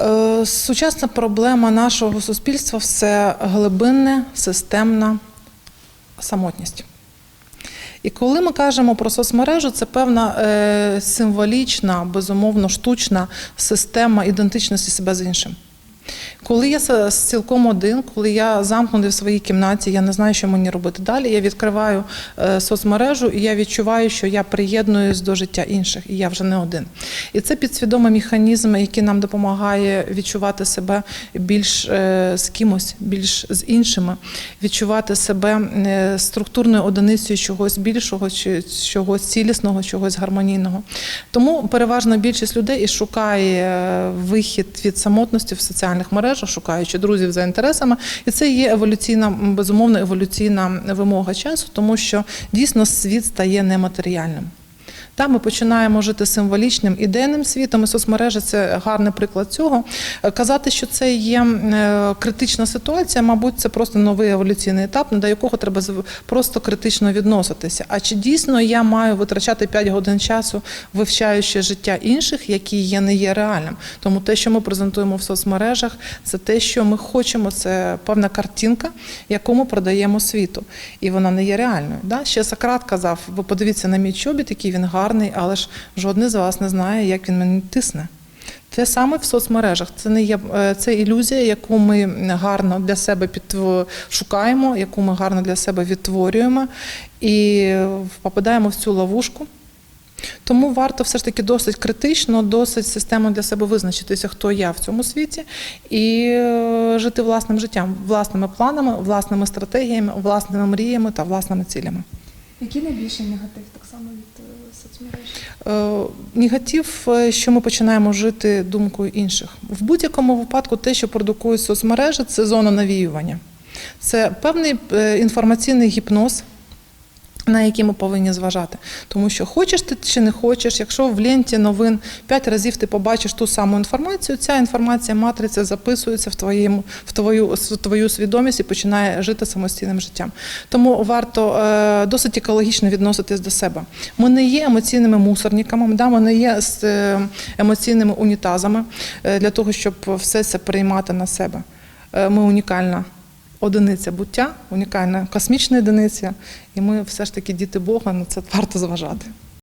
Е, Сучасна проблема нашого суспільства це глибинна, системна самотність. І коли ми кажемо про соцмережу, це певна е, символічна, безумовно, штучна система ідентичності себе з іншим. Коли я цілком один, коли я замкнений в своїй кімнаті, я не знаю, що мені робити далі. Я відкриваю е, соцмережу і я відчуваю, що я приєднуюсь до життя інших, і я вже не один. І це підсвідомий механізм, який нам допомагає відчувати себе більш е, з кимось, більш з іншими, відчувати себе е, структурною одиницею чогось більшого, чи чогось цілісного, чогось гармонійного. Тому переважна більшість людей і шукає вихід від самотності в соціальних мережах, шукаючи друзів за інтересами. І це є еволюційна, безумовно, еволюційна вимога часу, тому що дійсно світ стає нематеріальним. Та ми починаємо жити символічним ідейним світом, і соцмережі це гарний приклад цього. Казати, що це є е, критична ситуація, мабуть, це просто новий еволюційний етап, до якого треба просто критично відноситися. А чи дійсно я маю витрачати 5 годин часу, вивчаючи життя інших, які є не є реальним? Тому те, що ми презентуємо в соцмережах, це те, що ми хочемо, це певна картинка, яку ми продаємо світу, і вона не є реальною. Ще Сократ казав: ви подивіться на мій чобіт, який він гарний, але ж жоден з вас не знає, як він мені тисне. Те саме в соцмережах. Це не є е, це ілюзія, яку ми гарно для себе підтв- шукаємо, яку ми гарно для себе відтворюємо і попадаємо в цю ловушку. Тому варто все ж таки досить критично, досить системно для себе визначитися, хто я в цьому світі, і е, жити власним життям, власними планами, власними стратегіями, власними мріями та власними цілями. Який найбільший негатив так само від соцмереж? Е, Негатив, е, що ми починаємо жити думкою інших. В будь-якому випадку те, що продукують соцмережі, це зона навіювання. Це певний е, інформаційний гіпноз. На які ми повинні зважати, тому що хочеш ти чи не хочеш, якщо в ленті новин п'ять разів ти побачиш ту саму інформацію, ця інформація матриця записується в твоєму в твою в твою свідомість і починає жити самостійним життям. Тому варто е, досить екологічно відноситись до себе. Ми не є емоційними мусорниками, да, ми не є е, емоційними унітазами е, для того, щоб все це приймати на себе. Е, Ми унікальна одиниця буття, унікальна космічна одиниця, і ми все ж таки діти Бога, на це варто зважати.